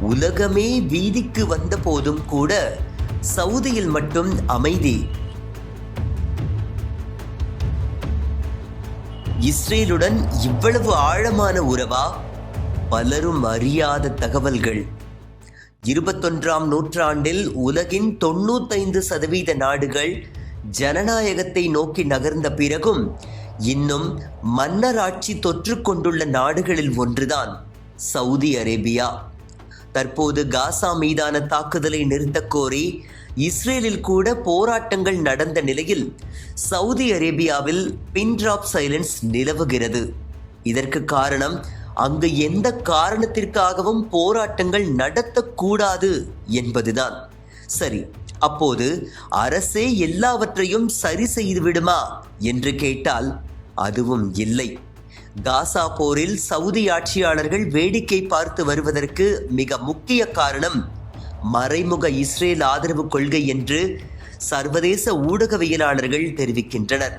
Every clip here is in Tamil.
உலகமே வீதிக்கு வந்த போதும் கூட சவுதியில் மட்டும் அமைதி. இஸ்ரேலுடன் இவ்வளவு ஆழமான உறவா? பலரும் அறியாத தகவல்கள். இருபத்தொன்றாம் நூற்றாண்டில் உலகின் தொண்ணூத்தைந்து சதவீத நாடுகள் ஜனநாயகத்தை நோக்கி நகர்ந்த பிறகும் இன்னும் மன்னராட்சி தொற்று கொண்டுள்ள நாடுகளில் ஒன்றுதான் சவுதி அரேபியா. தற்போது காசா மீதான தாக்குதலை நிறுத்தக் கோரி இஸ்ரேலில் கூட போராட்டங்கள் நடந்த நிலையில் சவுதி அரேபியாவில் பின்ட்ராப் சைலன்ஸ் நிலவுகிறது. இதற்கு காரணம் அங்கு எந்த காரணத்திற்காகவும் போராட்டங்கள் நடத்தக்கூடாது என்பதுதான். சரி அப்போது அரசே எல்லாவற்றையும் சரி செய்து விடுமா என்று கேட்டால் அதுவும் இல்லை. காசா போரில் சவுதி ஆட்சியாளர்கள் வேடிக்கை பார்த்து வருவதற்கு மிக முக்கிய காரணம் மறைமுக இஸ்ரேல் ஆதரவு கொள்கை என்று சர்வதேச ஊடகவியலாளர்கள் தெரிவிக்கின்றனர்.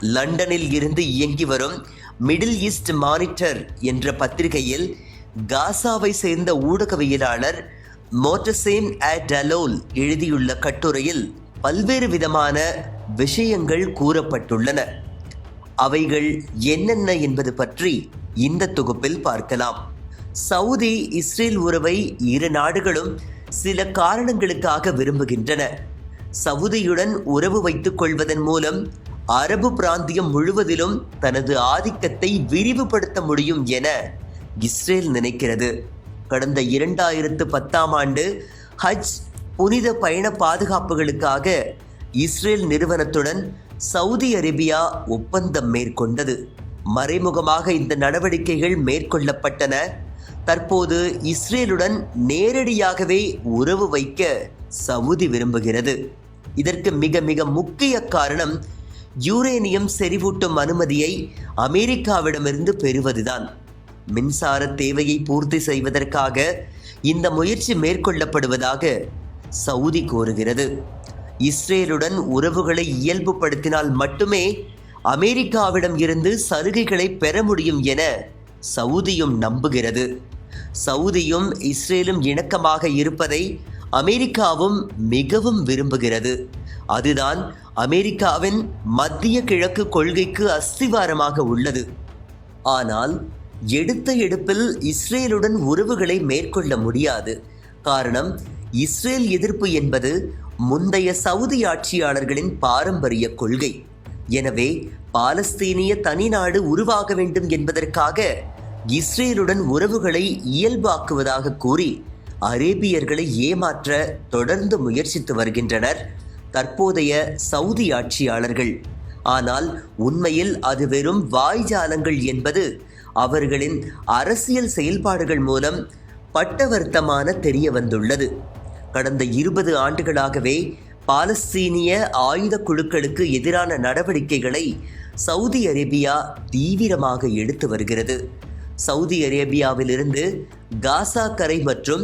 லண்டனில் இருந்து இயங்கி வரும் மிடில் ஈஸ்ட் மானிட்டர் என்ற பத்திரிகையில் காசாவை சேர்ந்த ஊடகவியலாளர் மோட்டசேன் டலோல் எழுதியுள்ள கட்டுரையில் பல்வேறு விதமான விஷயங்கள் கூறப்பட்டுள்ளன. அவைகள் என்னென்ன என்பது பற்றி இந்த தொகுப்பில் பார்க்கலாம். சவுதி இஸ்ரேல் உறவை இரு நாடுகளும் சில காரணங்களுக்காக விரும்புகின்றன. சவுதியுடன் உறவு வைத்துக் கொள்வதன் மூலம் அரபு பிராந்தியம் முழுவதிலும் தனது ஆதிக்கத்தை விரிவுபடுத்த முடியும் என இஸ்ரேல் நினைக்கிறது. கடந்த இரண்டாயிரத்து பத்தாம் ஆண்டு ஹஜ் புனித பயண பாதுகாப்புகளுக்காக இஸ்ரேல் நிறுவனத்துடன் சவுதி அரேபியா ஒப்பந்தம் மேற்கொண்டது. மறைமுகமாக இந்த நடவடிக்கைகள் மேற்கொள்ளப்பட்டன. தற்போது இஸ்ரேலுடன் நேரடியாகவே உறவு வைக்க சவுதி விரும்புகிறது. இதற்கு மிக மிக முக்கிய காரணம் யூரேனியம் செறிவூட்டும் அனுமதியை அமெரிக்காவிடமிருந்து பெறுவதுதான். மின்சார தேவையை பூர்த்தி செய்வதற்காக இந்த முயற்சி மேற்கொள்ளப்படுவதாக சவுதி கோருகிறது இஸ்ரேலுடன் உறவுகளை இயல்புபடுத்தினால் மட்டுமே அமெரிக்காவிடம் இருந்து சலுகைகளை பெற முடியும் என சவுதியும் நம்புகிறது. சவுதியும் இஸ்ரேலும் இணக்கமாக இருப்பதை அமெரிக்காவும் மிகவும் விரும்புகிறது. அதுதான் அமெரிக்காவின் மத்திய கிழக்கு கொள்கைக்கு அஸ்திவாரமாக உள்ளது. ஆனால் எடுத்த எடுப்பில் இஸ்ரேலுடன் உறவுகளை மேற்கொள்ள முடியாது. காரணம் இஸ்ரேல் எதிர்ப்பு என்பது முந்தைய சவுதி ஆட்சியாளர்களின் பாரம்பரிய கொள்கை. எனவே பாலஸ்தீனிய தனிநாடு உருவாக வேண்டும் என்பதற்காக இஸ்ரேலுடன் உறவுகளை இயல்பாக்குவதாக கூறி அரேபியர்களை ஏமாற்ற தொடர்ந்து முயற்சித்து வருகின்றனர் தற்போதைய சவுதி ஆட்சியாளர்கள். ஆனால் உண்மையில் அது வெறும் வாய்ஜாலங்கள் என்பது அவர்களின் அரசியல் செயல்பாடுகள் மூலம் பட்டவர்த்தமான தெரிய வந்துள்ளது கடந்த இருபது ஆண்டுகளாகவே பாலஸ்தீனிய ஆயுத குழுக்களுக்கு எதிரான நடவடிக்கைகளை சவுதி அரேபியா தீவிரமாக எடுத்து வருகிறது. சவுதி அரேபியாவிலிருந்து காசா கரை மற்றும்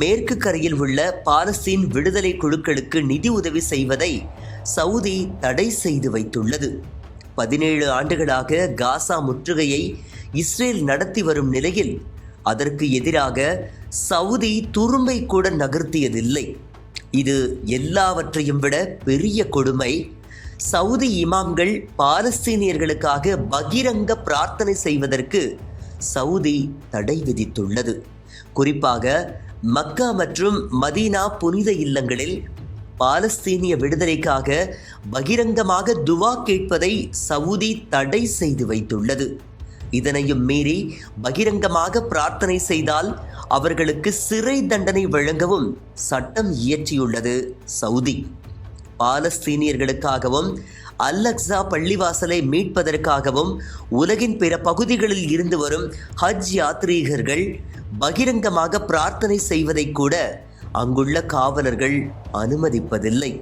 மேற்கு கரையில் உள்ள பாலஸ்தீன் விடுதலை குழுக்களுக்கு நிதி உதவி செய்வதை சவுதி தடை செய்து வைத்துள்ளது. பதினேழு ஆண்டுகளாக காசா முற்றுகையை இஸ்ரேல் நடத்தி வரும் நிலையில் அதற்கு எதிராக சவுதி துரும்பை கூட நகர்த்தியதில்லை. இது எல்லாவற்றையும் விட பெரிய கொடுமை. சவுதி இமாம்கள் பாலஸ்தீனியர்களுக்காக பகிரங்க பிரார்த்தனை செய்வதற்கு சவுதி தடை விதித்துள்ளது. குறிப்பாக மக்கா மற்றும் மதீனா புனித இல்லங்களில் பாலஸ்தீனிய விடுதலைக்காக பகிரங்கமாக துவா கேட்பதை சவுதி தடை செய்து வைத்துள்ளது. இதனையும் மீறி பகிரங்கமாக பிரார்த்தனை செய்தால் அவர்களுக்கு சிறை தண்டனை வழங்கவும் சட்டம் இயற்றியுள்ளது சவுதி. பாலஸ்தீனியர்களுக்காகவும் அல்லக்ஸா பள்ளிவாசலை மீட்பதற்காகவும் உலகின் பிற பகுதிகளில் இருந்து வரும் ஹஜ் யாத்ரீகர்கள் பகிரங்கமாக பிரார்த்தனை செய்வதை கூட அங்குள்ள காவலர்கள் அனுமதிப்பதில்லை.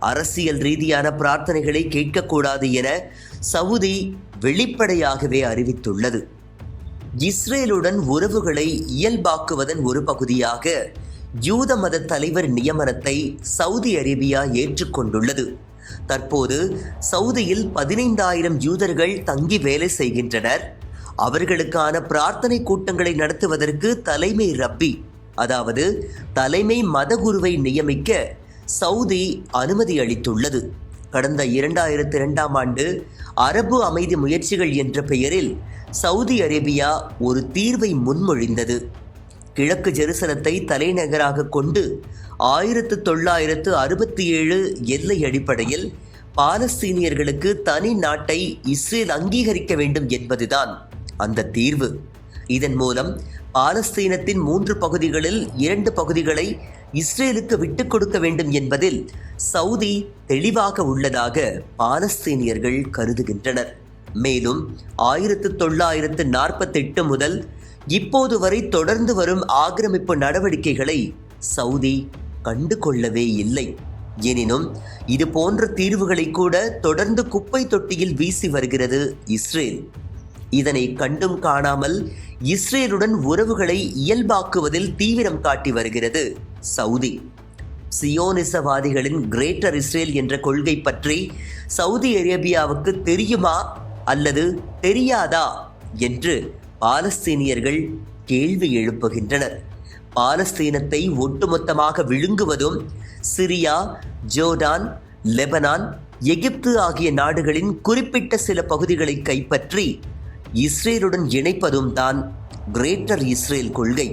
அரசியல் ரீதியான பிரார்த்தனைகளை கேட்கக்கூடாது என சவுதி வெளிப்படையாகவே அறிவித்துள்ளது. இஸ்ரேலுடன் உறவுகளை இயல்பாக்குவதன் ஒரு பகுதியாக யூத மத தலைவர் நியமனத்தை சவுதி அரேபியா ஏற்றுக்கொண்டுள்ளது. தற்போது சவுதியில் பதினைந்தாயிரம் யூதர்கள் தங்கி வேலை செய்கின்றனர். அவர்களுக்கான பிரார்த்தனை கூட்டங்களை நடத்துவதற்கு தலைமை ரப்பி அதாவது தலைமை மதகுருவை நியமிக்க சவுதி அனுமதி அளித்துள்ளது. கடந்த இரண்டாயிரத்தி இரண்டாம் ஆண்டு அரபு அமைதி முயற்சிகள் என்ற பெயரில் சவுதி அரேபியா ஒரு தீர்வை முன்மொழிந்தது. கிழக்கு ஜெருசலத்தை தலைநகராக கொண்டு ஆயிரத்து தொள்ளாயிரத்து அறுபத்தி ஏழு எல்லை அடிப்படையில் பாலஸ்தீனியர்களுக்கு தனி நாட்டை இஸ்ரேல் அங்கீகரிக்க வேண்டும் என்பதுதான் அந்த தீர்வு. இதன் மூலம் பாலஸ்தீனத்தின் மூன்று பகுதிகளில் இரண்டு பகுதிகளை இஸ்ரேலுக்கு விட்டுக் கொடுக்க வேண்டும் என்பதில் சவுதி தெளிவாக உள்ளதாக பாலஸ்தீனியர்கள் கருதுகின்றனர். மேலும் ஆயிரத்து தொள்ளாயிரத்து நாற்பத்தெட்டு முதல் இப்போது வரை தொடர்ந்து வரும் ஆக்கிரமிப்பு நடவடிக்கைகளை சவுதி கண்டு கொள்ளவே இல்லை. எனினும் இது போன்ற தீர்வுகளை கூட தொடர்ந்து குப்பை தொட்டியில் வீசி வருகிறது இஸ்ரேல். இதனை கண்டும் காணாமல் இஸ்ரேலுடன் உறவுகளை இயல்பாக்குவதில் தீவிரம் காட்டி வருகிறது. சவுதி. சியோனிசவாதிகளின் கிரேட்டர் இஸ்ரேல் என்ற கொள்கை பற்றி சவுதி அரேபியாவுக்கு தெரியுமா அல்லது தெரியாதா என்று பாலஸ்தீனியர்கள் கேள்வி எழுப்புகின்றனர். பாலஸ்தீனத்தை ஒட்டுமொத்தமாக விழுங்குவதும் சிரியா ஜோர்டான் லெபனான் எகிப்து ஆகிய நாடுகளின் குறிப்பிட்ட சில பகுதிகளை கைப்பற்றி இஸ்ரேலுடன் இணைப்பதும் தான் கிரேட்டர் இஸ்ரேல் கொள்கை.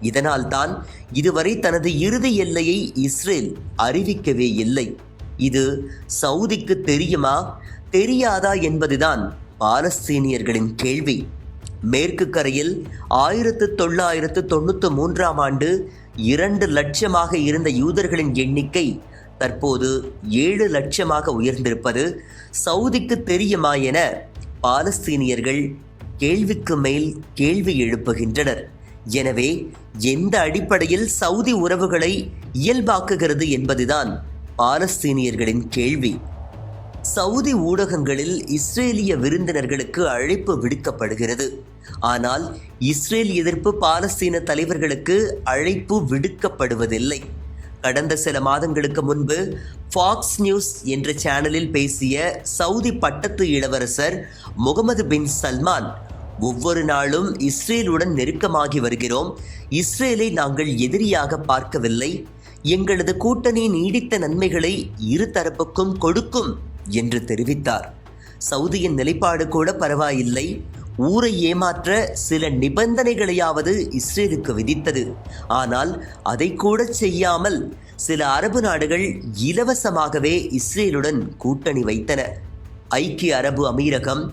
இதனால்தான் இதுவரை தனது இறுதி எல்லையை இஸ்ரேல் அறிவிக்கவே இல்லை. இது சவுதிக்கு தெரியுமா? தெரியாதா என்பதுதான் பாலஸ்தீனியர்களின் கேள்வி. மேற்கு கரையில் ஆயிரத்து தொள்ளாயிரத்து தொண்ணூற்று மூன்றாம் ஆண்டு இரண்டு லட்சமாக இருந்த யூதர்களின் எண்ணிக்கை தற்போது ஏழு லட்சமாக உயர்ந்திருப்பது சவுதிக்கு தெரியுமா என பாலஸ்தீனியர்கள் கேள்விக்கு மேல் கேள்வி எழுப்புகின்றனர். எனவே எந்த அடிப்படையில் சவுதி உறவுகளை இயல்பாக்குகிறது என்பதுதான் பாலஸ்தீனியர்களின் கேள்வி. சவுதி ஊடகங்களில் இஸ்ரேலிய விருந்தினர்களுக்கு அழைப்பு விடுக்கப்படுகிறது. ஆனால் இஸ்ரேல் எதிர்ப்பு பாலஸ்தீன தலைவர்களுக்கு அழைப்பு விடுக்கப்படுவதில்லை. கடந்த சில மாதங்களுக்கு முன்பு ஃபாக்ஸ் நியூஸ் என்ற சேனலில் பேசிய சவுதி பட்டத்து இளவரசர் முகமது பின் சல்மான் ஒவ்வொரு நாளும் இஸ்ரேலுடன் நெருக்கமாகி வருகிறோம். இஸ்ரேலை நாங்கள் எதிரியாக பார்க்கவில்லை. எங்களது கூட்டணி நீடித்த நன்மைகளை இரு தரப்புக்கும் கொடுக்கும் என்று தெரிவித்தார். சவுதியின் நிலைப்பாடு கூட பரவாயில்லை. ஊரை ஏமாற்ற சில நிபந்தனைகளையாவது இஸ்ரேலுக்கு விதித்தது. ஆனால் அதை கூட செய்யாமல் சில அரபு நாடுகள் இலவசமாகவே இஸ்ரேலுடன் கூட்டணி வைத்தன. ஐக்கிய அரபு அமீரகம்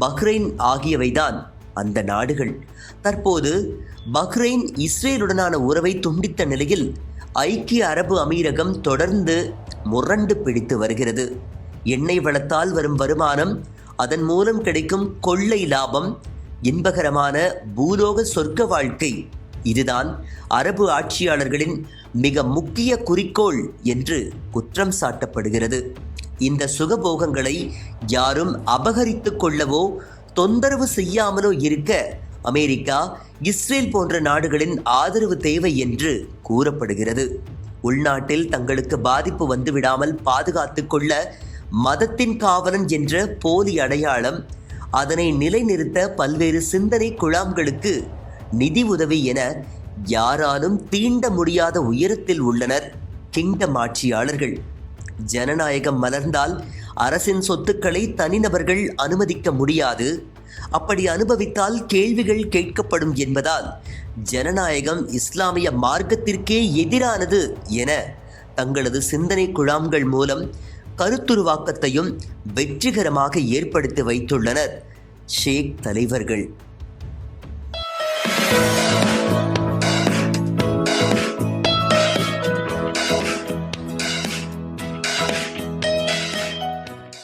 பஹ்ரைன் ஆகியவைதான் அந்த நாடுகள். தற்போது பஹ்ரைன் இஸ்ரேலுடனான உறவை துண்டித்த நிலையில் ஐக்கிய அரபு அமீரகம் தொடர்ந்து முரண்டு பிடித்து வருகிறது. எண்ணெய் வளத்தால் வரும் வருமானம் அதன் மூலம் கிடைக்கும் கொள்ளை லாபம் இன்பகரமான பூலோக சொர்க்க வாழ்க்கை இதுதான் அரபு ஆட்சியாளர்களின் மிக முக்கிய குறிக்கோள் என்று குற்றம் சாட்டப்படுகிறது. இந்த சுகபோகங்களை யாரும் அபகரித்து கொள்ளவோ தொந்தரவு செய்யாமலோ இருக்க அமெரிக்கா இஸ்ரேல் போன்ற நாடுகளின் ஆதரவு தேவை என்று கூறப்படுகிறது. உள்நாட்டில் தங்களுக்கு பாதிப்பு வந்துவிடாமல் பாதுகாத்து கொள்ள மதத்தின் காவலன் என்ற போலி அடையாளம் அதனை நிலைநிறுத்த பல்வேறு சிந்தனை குழாம்களுக்கு நிதி உதவி என யாராலும் தீண்ட முடியாத உயரத்தில் உள்ளனர் கிங்டம் ஆட்சியாளர்கள். ஜனநாயகம் மலர்ந்தால் அரசின் சொத்துக்களை தனிநபர்கள் அனுமதிக்க முடியாது. அப்படி அனுபவித்தால் கேள்விகள் கேட்கப்படும் என்பதால் ஜனநாயகம் இஸ்லாமிய மார்க்கத்திற்கே எதிரானது என தங்களது சிந்தனை குழாம்கள் மூலம் கருத்துருவாக்கத்தையும் வெற்றிகரமாக ஏற்படுத்தி வைத்துள்ளனர். ஷேக் தலைவர்கள்.